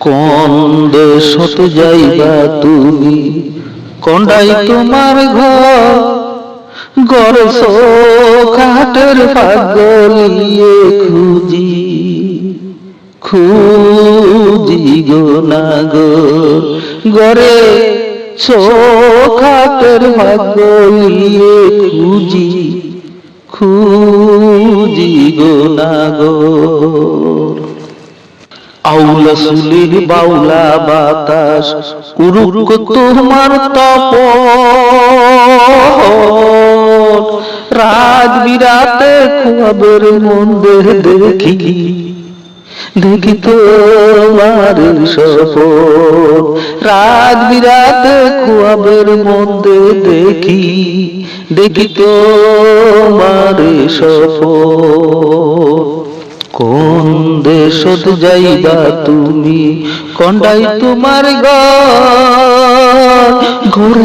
কোন দেশত যাইবা তুমি। কোনটাই তোমার ঘর গরস খাটের পাগলিয়ে খুঁজি। খুঁজি গো না গো, গরে খাটের পাগলিয়ে খুঁজি। খুঁজি গো না গো। আউলা বাউলা বাতাস উরুক তোমার তপ রাজ বিরাতে খবর মন্দে দেখি দেখি তোমার রাজ বিরাতে খবর মন্দে দেখি দেখি তোমার সফর কোন দেশত যাইবা তুমি, কন্ডাই তোমার ঘর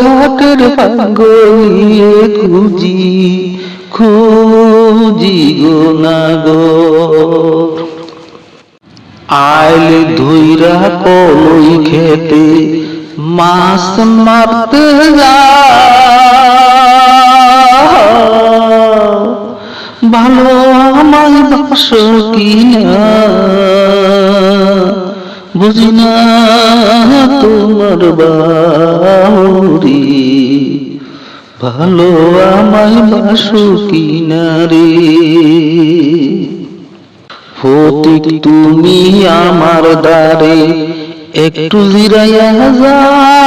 ঘাটের পাঙ্গলিয়ে খুঁজি খুঁজি গো না গো। আইল ধুইরা কলই খেতে, মাছ মারতে যা। ভালো তোমার ভালো আমায় বাসো কিনা রে ফতিক তুমি আমার দ্বারে একটু জিরাইয়া যাও।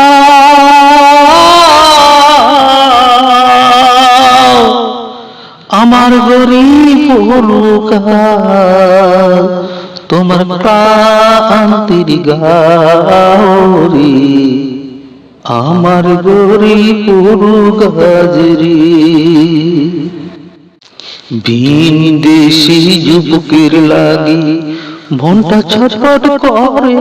আমার গরিব তোমার প্রান্তির গাওরি আমার গরিব গাজরি ভিন দেশি যুবকের লাগি মনটা ছটফট করে।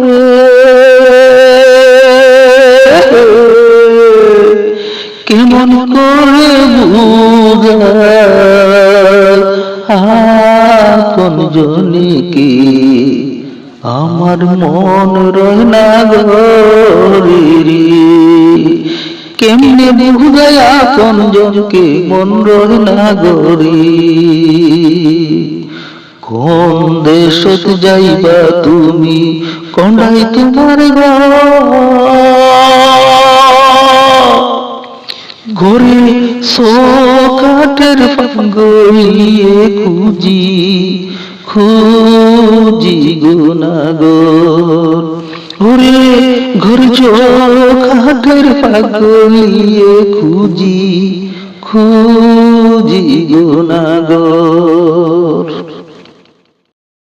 কেমন করে বুঝায় আপন জনিকে, আমার মন রয় না গরি কেমনে বুঝায় আপন জনকে, মন রয় না গরি? কোন দেশত যাইবা তুমি কোনটাই তোমার ঘর? ঘরে সোকাটের পাঙ্গলিয়ে খুঁজি খুঁজি গুনাগর ঘুরে ঘর চোখাটের পাগলিয়ে খুঁজি খুঁজি গুনাগর